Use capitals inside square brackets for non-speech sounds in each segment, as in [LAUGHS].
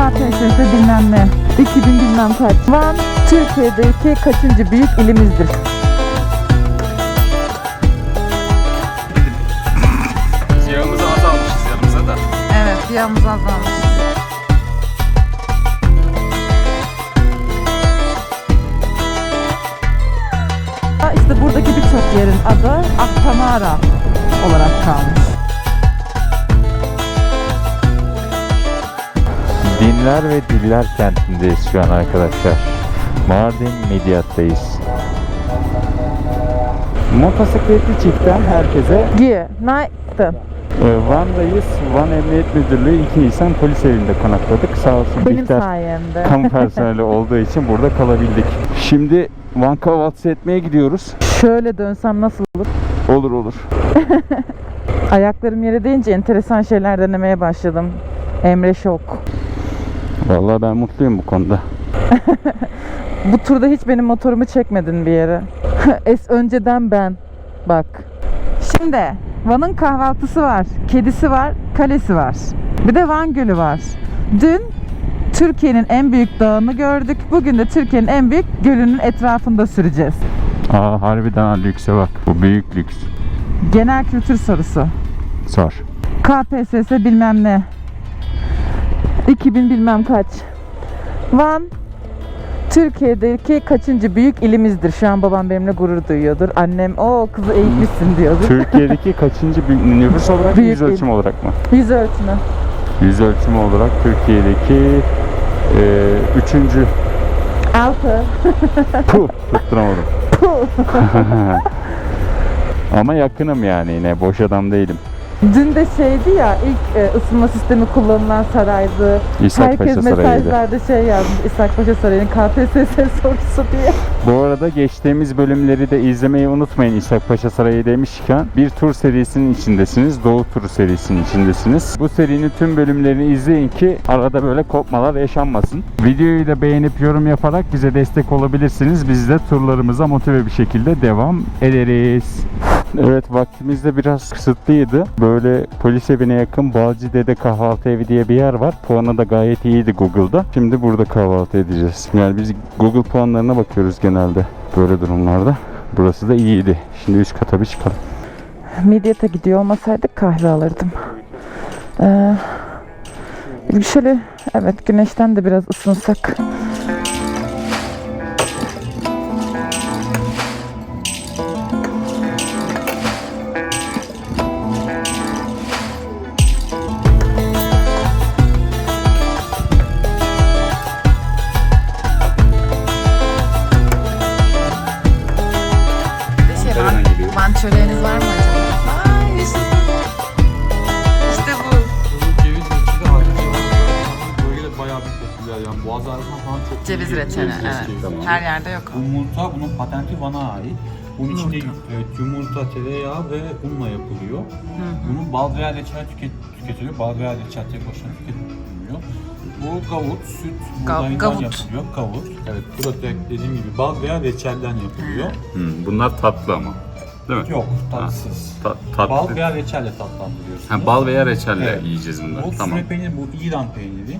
KPSS bilmem ne. 2000 bilmem kaç. Van Türkiye'deki kaçıncı büyük ilimizdir? Yağımızı az almışız yanımıza da. Evet, azalmış. Ha, İşte buradaki birçok yerin adı Aktamara olarak kalmış. Dinler ve Diller kentindeyiz şu an arkadaşlar. Mardin Midyat'tayız. Motosikletli çiftten herkese Günaydın. e, Van'dayız. Van Emniyet Müdürlüğü 2 Nisan polis evinde konakladık. Sağ olsun Benim Bihter sayemde. kamu [LAUGHS] personeli olduğu için burada kalabildik. Şimdi Van kahvaltısı etmeye gidiyoruz. Şöyle dönsem nasıl olur? Olur olur. [LAUGHS] Ayaklarım yere değince enteresan şeyler denemeye başladım. Emre şok. Vallahi ben mutluyum bu konuda. [LAUGHS] Bu turda hiç benim motorumu çekmedin bir yere. [LAUGHS] es önceden ben. Bak. Şimdi Van'ın kahvaltısı var, kedisi var, kalesi var. Bir de Van Gölü var. Dün Türkiye'nin en büyük dağını gördük. Bugün de Türkiye'nin en büyük gölünün etrafında süreceğiz. Aa harbiden ha, lükse bak. Bu büyük lüks. Genel kültür sorusu. Sor. KPSS bilmem ne. 2000 bilmem kaç. Van Türkiye'deki kaçıncı büyük ilimizdir? Şu an babam benimle gurur duyuyordur. Annem o kızı eğitmişsin diyordur. Türkiye'deki kaçıncı büyük nüfus olarak Büyük yüz ölçüm olarak mı? Yüz ölçümü. Yüz ölçümü olarak Türkiye'deki e, üçüncü Altı. Puh, tutturamadım. [LAUGHS] Ama yakınım yani yine boş adam değilim. Dün de şeydi ya ilk e, ısınma sistemi kullanılan saraydı. İshak Herkes Paşa mesajlarda şey yazmış. İshak Paşa Sarayı'nın KPSS sorusu diye. Bu arada geçtiğimiz bölümleri de izlemeyi unutmayın İshak Paşa Sarayı demişken. Bir tur serisinin içindesiniz. Doğu turu serisinin içindesiniz. Bu serinin tüm bölümlerini izleyin ki arada böyle kopmalar yaşanmasın. Videoyu da beğenip yorum yaparak bize destek olabilirsiniz. Biz de turlarımıza motive bir şekilde devam ederiz. Evet vaktimiz de biraz kısıtlıydı. Böyle polis evine yakın Balcı Dede Kahvaltı Evi diye bir yer var. Puanı da gayet iyiydi Google'da. Şimdi burada kahvaltı edeceğiz. Yani biz Google puanlarına bakıyoruz genelde böyle durumlarda. Burası da iyiydi. Şimdi üst kata bir çıkalım. Midyat'a gidiyor olmasaydık kahve alırdım. Ee, şöyle evet güneşten de biraz ısınsak. Ceviz reçeli, ceviz evet. reçeli. Her yerde yok. Yumurta bunun patenti Van'a ait. Bunun içinde evet, yumurta, tereyağı ve unla yapılıyor. Bunun bal veya reçel tüket, tüketiliyor. Bal veya reçel tek başına tüketilmiyor. Bu gavut, süt, buğdayından gavut. yapılıyor. Gavut. Evet, bu da dediğim gibi bal veya reçelden yapılıyor. Hmm, bunlar tatlı ama. Değil mi? Yok, tatsız. Ta- tatlı. Bal veya reçelle tatlandırıyorsunuz. Ha, bal veya reçelle Evet. yiyeceğiz bunları. Bu Tamam. süzme peynir, bu İran peyniri.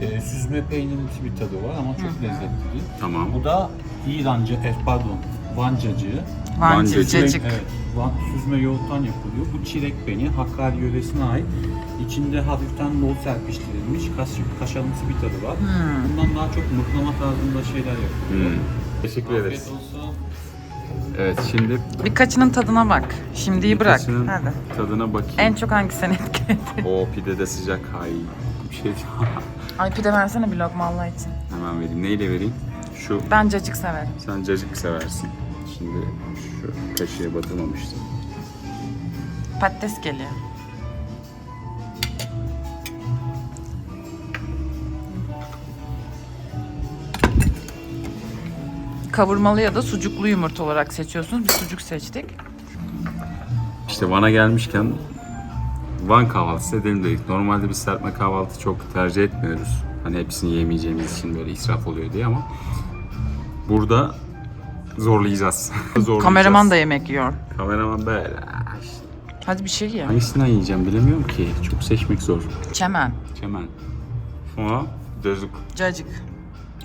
Ee, süzme peynirimsi bir tadı var ama çok lezzetli. Tamam. Bu da İrancı, eh, pardon, Van cacığı. Van Vancı, cacık. cacık. Evet, Van, süzme yoğurttan yapılıyor. Bu çilek peynir, Hakkari yöresine ait. İçinde hafiften bol serpiştirilmiş, kaş, kaşarımsı bir tadı var. Bundan daha çok mıhlama tarzında şeyler yapılıyor. Hmm. Teşekkür Afiyet ederiz. olsun. Evet şimdi Birkaçının tadına bak. Şimdiyi bırak. birkaçının Hadi. tadına bakayım. En çok hangisi seni etkiledi? O pide de sıcak. Hay. Bir şey [LAUGHS] Ay pide versene bir lokma Allah için. hemen vereyim. Neyle vereyim? Şu Ben cacık severim. sen cacık seversin. Şimdi şu kaşığa batırmamıştım. Patates geliyor. Kavurmalı ya da sucuklu yumurta olarak seçiyorsunuz. Biz sucuk seçtik. İşte Van'a gelmişken Van kahvaltısı edelim dedik. Normalde biz serpme kahvaltı çok tercih etmiyoruz. Hani hepsini yemeyeceğimiz için böyle israf oluyor diye ama burada zorlayacağız. [LAUGHS] zorlayacağız. Kameraman da yemek yiyor. Kameraman böyle. "Aa, işte Hadi bir şey ye. Hangisinden yiyeceğim bilemiyorum ki. Çok seçmek zor. Çemen. Çemen. Sonra Cacık. Cacık.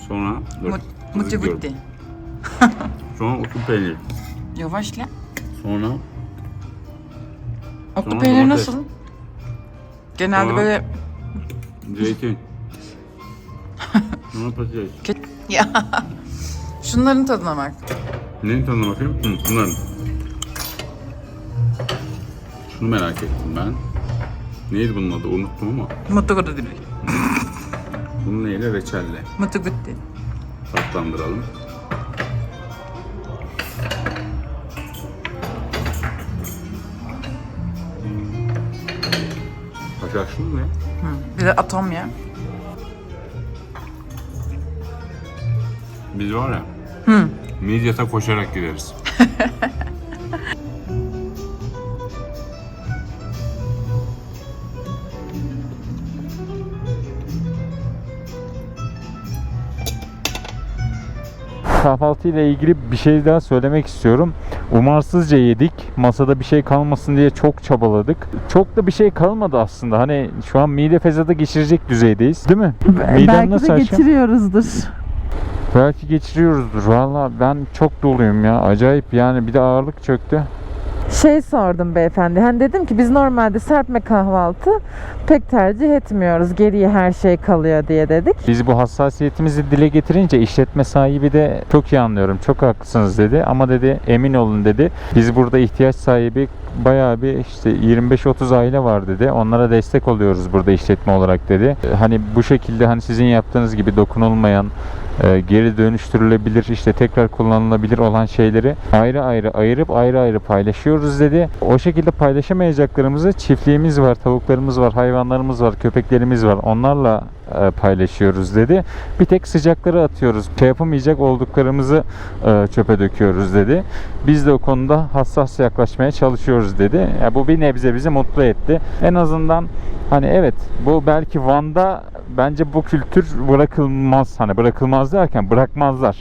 Sonra dur, Mut, hızlı muti gidiyorum. gutti. [LAUGHS] Sonra otu peynir. Yavaşla. Sonra Otlu peynir domates. nasıl? Genelde Sonra- böyle zeytin. Sonra patates. kötü. Ya. Şunların tadına bak. Neyin tadına bakayım? Hı, bunların. Şunu merak ettim ben. Neydi bunun adı? Unuttum ama. Mutlu gutti. Bunun neyle? Reçelle. Mutlu gutti. Tatlandıralım. Mı ya? Hı. Bir de atom ya. Biz var ya. Hı. Midyat'a koşarak gideriz. [LAUGHS] Kahvaltı ile ilgili bir şey daha söylemek istiyorum. Umarsızca yedik. Masada bir şey kalmasın diye çok çabaladık. Çok da bir şey kalmadı aslında. Hani şu an mide fesadı geçirecek düzeydeyiz. Değil mi? Midem Belki nasıl de geçiriyoruzdur. Belki geçiriyoruzdur. Valla ben çok doluyum ya. Acayip yani bir de ağırlık çöktü. Şey sordum beyefendi. Hani dedim ki biz normalde serpme kahvaltı pek tercih etmiyoruz. Geriye her şey kalıyor diye dedik. Biz bu hassasiyetimizi dile getirince işletme sahibi de çok iyi anlıyorum. Çok haklısınız dedi. Ama dedi emin olun dedi. Biz burada ihtiyaç sahibi bayağı bir işte 25-30 aile var dedi. Onlara destek oluyoruz burada işletme olarak dedi. Hani bu şekilde hani sizin yaptığınız gibi dokunulmayan geri dönüştürülebilir işte tekrar kullanılabilir olan şeyleri ayrı ayrı ayırıp ayrı ayrı paylaşıyoruz dedi. O şekilde paylaşamayacaklarımızı çiftliğimiz var, tavuklarımız var, hayvanlarımız var, köpeklerimiz var. Onlarla e, paylaşıyoruz dedi. Bir tek sıcakları atıyoruz. Yapamayacak olduklarımızı e, çöpe döküyoruz dedi. Biz de o konuda hassas yaklaşmaya çalışıyoruz dedi. Ya bu bir nebze bizi mutlu etti. En azından hani evet bu belki Van'da bence bu kültür bırakılmaz. Hani bırakılmaz derken bırakmazlar.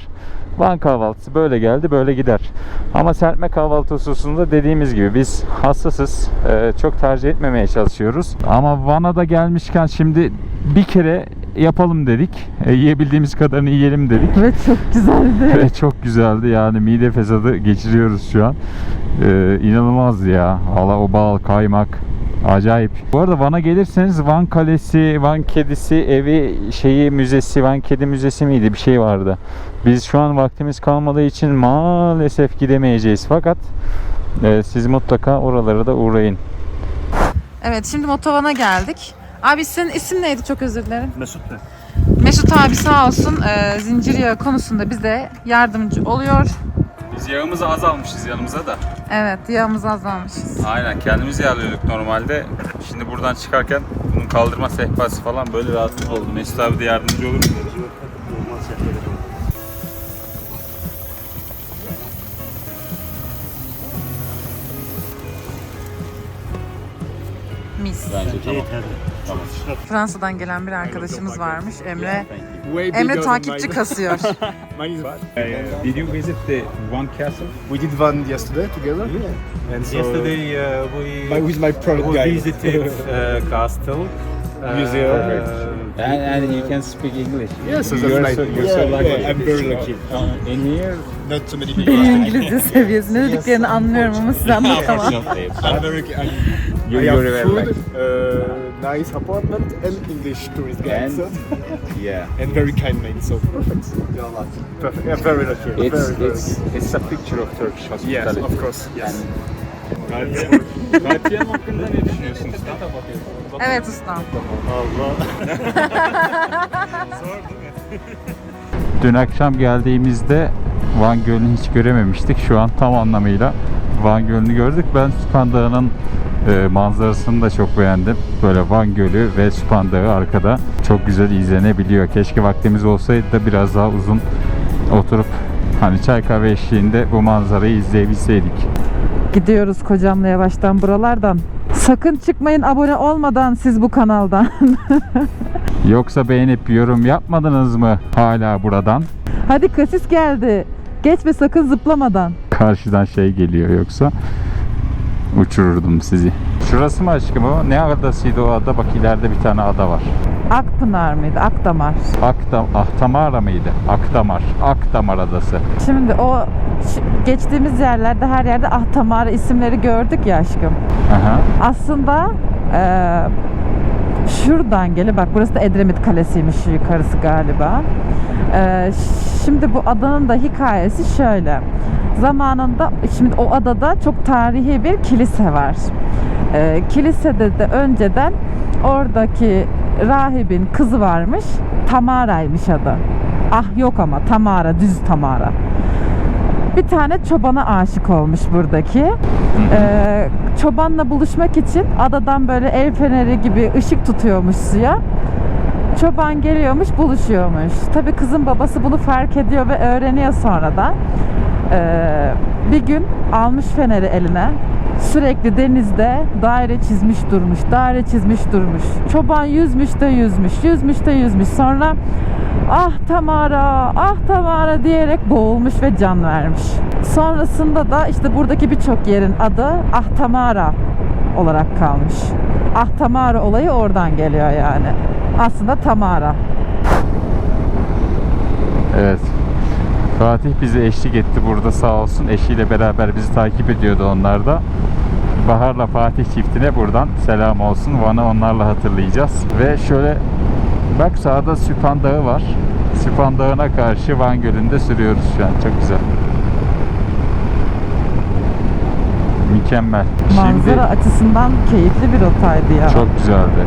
Van kahvaltısı böyle geldi böyle gider. Ama serpme kahvaltı hususunda dediğimiz gibi biz hassasız. e, çok tercih etmemeye çalışıyoruz. Ama Van'a da gelmişken şimdi bir kere yapalım dedik. E, yiyebildiğimiz kadarını yiyelim dedik. Ve çok güzeldi. Ve çok güzeldi yani mide fesadı geçiriyoruz şu an. Ee, inanılmaz ya. Valla o bal, kaymak. Acayip. Bu arada Van'a gelirseniz Van Kalesi, Van Kedisi evi şeyi müzesi, Van Kedi Müzesi miydi bir şey vardı. Biz şu an vaktimiz kalmadığı için maalesef gidemeyeceğiz fakat e, siz mutlaka oralara da uğrayın. Evet şimdi Motovan'a geldik. Abi senin isim neydi çok özür dilerim. Mesut ne? Mesut abi sağ olsun e, zincir yağı konusunda bize yardımcı oluyor. Biz yağımızı az almışız yanımıza da. Evet yağımız azalmışız. Aynen kendimiz yağlıyorduk normalde. Şimdi buradan çıkarken bunun kaldırma sehpası falan böyle rahatsız oldu. Mesut abi de yardımcı olur mu? Mis. Bence tamam. Tamam. Fransa'dan gelen bir arkadaşımız varmış Emre. Emre takipçi kasıyor. [LAUGHS] Mine is bad. Uh, did you visit the One Castle? We did one yesterday together. And so Yesterday uh, we, my, with my product we guy. visited uh, [LAUGHS] castle. Uh, Museum. And, and you can speak English. Yeah, so you're so, you're yeah, so lucky. yeah, I'm very lucky. Uh, in here, Not so many Benim [LAUGHS] people. İngilizce seviyesi ne dediklerini anlıyorum ama size anlatamam. I'm very. I'm, You- I have very food, uh, nice apartment, and English tourist guide. And- So, [LAUGHS] yeah. and very kind man. So perfect. You're lucky. Perfect. Yeah, very lucky. It's very, very it's it's a picture of Turkish Yes, hospitality. of course. Yes. Gardiyan hakkında ne düşünüyorsunuz? Evet. [LAUGHS] Dün akşam geldiğimizde Van Gölü'nü hiç görememiştik. Şu an tam anlamıyla Van Gölü'nü gördük. Ben Süphan Dağı'nın e, manzarasını da çok beğendim. Böyle Van Gölü ve Süphan Dağı arkada çok güzel izlenebiliyor. Keşke vaktimiz olsaydı da biraz daha uzun oturup hani çay kahve eşliğinde bu manzarayı izleyebilseydik. Gidiyoruz kocamla yavaştan buralardan. Sakın çıkmayın abone olmadan siz bu kanaldan. [LAUGHS] Yoksa beğenip yorum yapmadınız mı hala buradan? Hadi kasis geldi. Geçme sakın zıplamadan. Karşıdan şey geliyor yoksa uçururdum sizi. Şurası mı aşkım o? Ne adasıydı o ada? Bak ileride bir tane ada var. Akpınar mıydı? Akdamar. Akdam, Ahtamara mıydı? Akdamar. Akdamar adası. Şimdi o geçtiğimiz yerlerde her yerde Ahtamar isimleri gördük ya aşkım. Aha. Aslında eee, şuradan geliyor. Bak burası da Edremit Kalesi'ymiş yukarısı galiba. Eee, şimdi bu adanın da hikayesi şöyle. Zamanında şimdi o adada çok tarihi bir kilise var. Eee, kilisede de önceden oradaki rahibin kızı varmış. Tamara'ymış adı. Ah yok ama Tamara, düz Tamara. Bir tane çobana aşık olmuş buradaki. Ee, çobanla buluşmak için adadan böyle el feneri gibi ışık tutuyormuş suya. Çoban geliyormuş, buluşuyormuş. Tabii kızın babası bunu fark ediyor ve öğreniyor sonradan. Ee, bir gün almış feneri eline. Sürekli denizde daire çizmiş durmuş, daire çizmiş durmuş. Çoban yüzmüş de yüzmüş, yüzmüş de yüzmüş. Sonra ah Tamara, ah Tamara diyerek boğulmuş ve can vermiş. Sonrasında da işte buradaki birçok yerin adı Ah Tamara olarak kalmış. Ah Tamara olayı oradan geliyor yani. Aslında Tamara. Evet. Fatih bizi eşlik etti burada sağ olsun. Eşiyle beraber bizi takip ediyordu onlar da. Bahar'la Fatih çiftine buradan selam olsun. Van'ı onlarla hatırlayacağız. Ve şöyle bak sağda Süphan Dağı var. Süphan Dağı'na karşı Van Gölü'nde sürüyoruz şu an. Çok güzel. Mükemmel. Manzara açısından keyifli bir rotaydı ya. Çok güzeldi.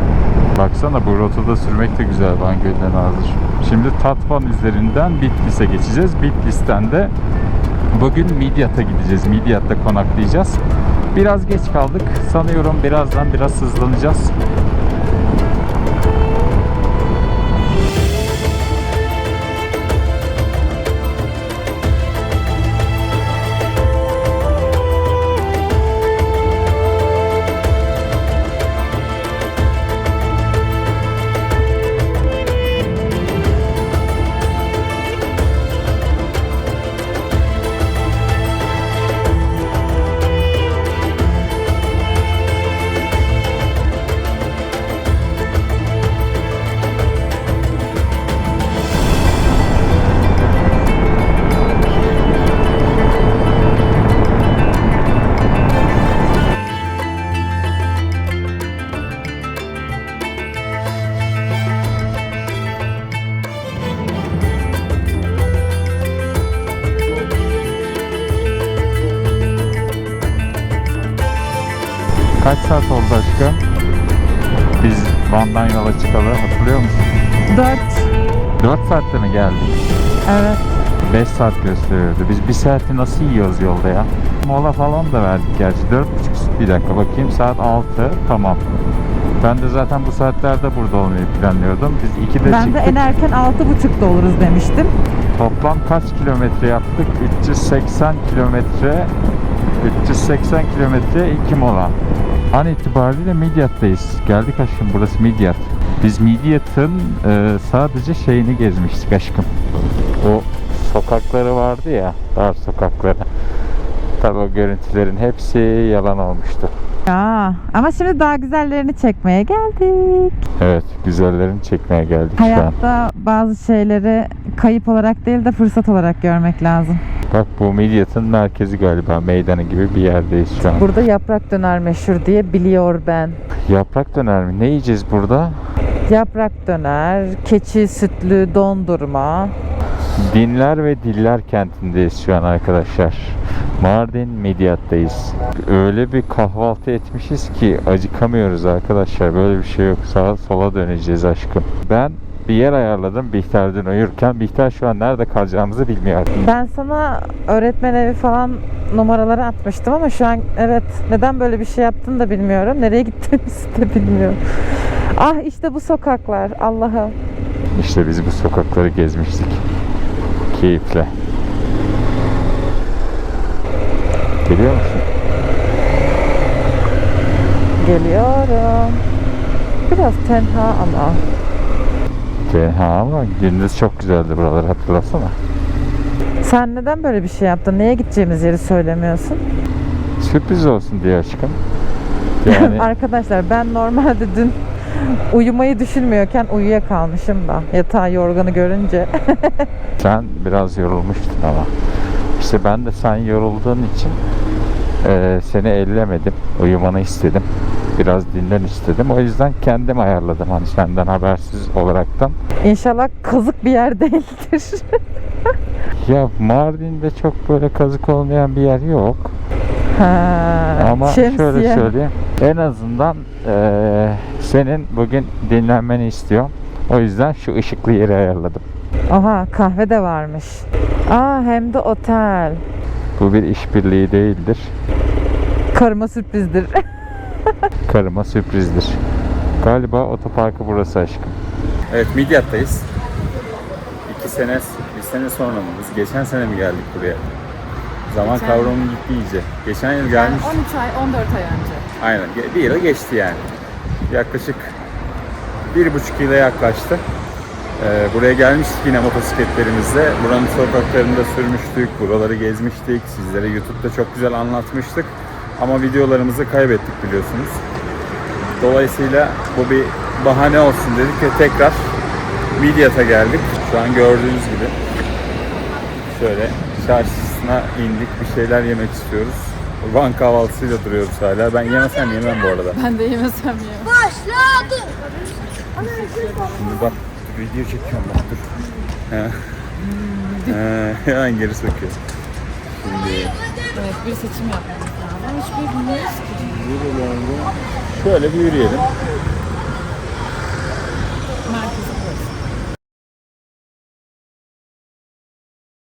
Baksana bu rotada sürmek de güzel Van Gölü'ne nazır. Şimdi Tatvan üzerinden Bitlis'e geçeceğiz. Bitlis'ten de bugün Midyat'a gideceğiz. Midyat'ta konaklayacağız. Biraz geç kaldık. Sanıyorum birazdan biraz hızlanacağız. Saat oldu aşkım? Biz Van'dan yola çıkalı hatırlıyor musun? 4. 4 saatte mi geldik? Evet. 5 saat gösteriyordu. Biz bir saati nasıl yiyoruz yolda ya? Mola falan da verdik gerçi. 4.30 bir dakika bakayım saat 6 tamam. Ben de zaten bu saatlerde burada olmayı planlıyordum. Biz 2'de Ben de çıktık. en erken 6.30'da oluruz demiştim. Toplam kaç kilometre yaptık? 380 kilometre 380 kilometre 2 mola. An itibariyle Midyat'tayız. Geldik aşkım burası Midyat. Biz Midyat'ın e, sadece şeyini gezmiştik aşkım. O sokakları vardı ya, dar sokakları. Tabi o görüntülerin hepsi yalan olmuştu. Ya ama şimdi daha güzellerini çekmeye geldik. Evet, güzellerini çekmeye geldik şu an. Hayatta bazı şeyleri kayıp olarak değil de fırsat olarak görmek lazım. Bak bu Midyat'ın merkezi galiba, meydanı gibi bir yerdeyiz şu an. Burada yaprak döner meşhur diye biliyor ben. Yaprak döner mi? Ne yiyeceğiz burada? Yaprak döner, keçi sütlü dondurma. Dinler ve Diller kentindeyiz şu an arkadaşlar. Mardin Midyat'tayız. Öyle bir kahvaltı etmişiz ki acıkamıyoruz arkadaşlar. Böyle bir şey yok. Sağa sola döneceğiz aşkım. Ben bir yer ayarladım Bihter dün uyurken. Bihter şu an nerede kalacağımızı bilmiyor. Ben sana öğretmen evi falan numaraları atmıştım ama şu an evet neden böyle bir şey yaptın da bilmiyorum. Nereye gittiğimizi de bilmiyorum. Ah işte bu sokaklar Allah'ım. İşte biz bu sokakları gezmiştik. Keyifle. Geliyor musun? Geliyorum. Biraz tenha ama. Tenha ama gündüz çok güzeldi buralar hatırlasana. Sen neden böyle bir şey yaptın? Neye gideceğimiz yeri söylemiyorsun? Sürpriz olsun diye aşkım. [LAUGHS] Yani Arkadaşlar ben normalde dün uyumayı düşünmüyorken uyuyakalmışım da yatağı yorganı görünce. [LAUGHS] sen biraz yorulmuştun ama. İşte ben de sen yorulduğun için e, seni ellemedim. Uyumanı istedim. Biraz dinlen istedim. O yüzden kendim ayarladım hani senden habersiz olaraktan. İnşallah kazık bir yer [LAUGHS] değildir. Ya Mardin'de çok böyle kazık olmayan bir yer yok. ha, Ama şemsiye. şöyle söyleyeyim. En azından eee, senin bugün dinlenmeni istiyorum. O yüzden şu ışıklı yeri ayarladım. Aha kahve de varmış. Aa hem de otel. Bu bir işbirliği değildir. Karıma sürprizdir. [LAUGHS] [LAUGHS] Karıma sürprizdir. Galiba otoparkı burası aşkım. Evet Midyat'tayız. İki sene, bir sene sonra mı? Biz geçen sene mi geldik buraya? Zaman kavramı gitti iyice. Geçen yıl gelmiş. 13 ay 14 ay önce. Aynen. ge- Bir yıla geçti yani. Yaklaşık bir buçuk yıla yaklaştı. Ee, buraya gelmiştik yine motosikletlerimizle. Buranın sokaklarında sürmüştük, buraları gezmiştik. Sizlere YouTube'da çok güzel anlatmıştık. Ama videolarımızı kaybettik biliyorsunuz. Dolayısıyla bu bir bahane olsun dedik ve tekrar Midyat'a geldik. Şu an gördüğünüz gibi şöyle çarşısına indik. Bir şeyler yemek istiyoruz. Van kahvaltısıyla duruyoruz hala. Ben yemesem yemem bu arada. Ben de yemesem ya. Şimdi bak video çekiyorum bak dur. He. He, Hemen geri söküyor. Şimdi Evet bir seçim yapmamız Hiçbir bilmiyoruz ki. şöyle bir yürüyelim.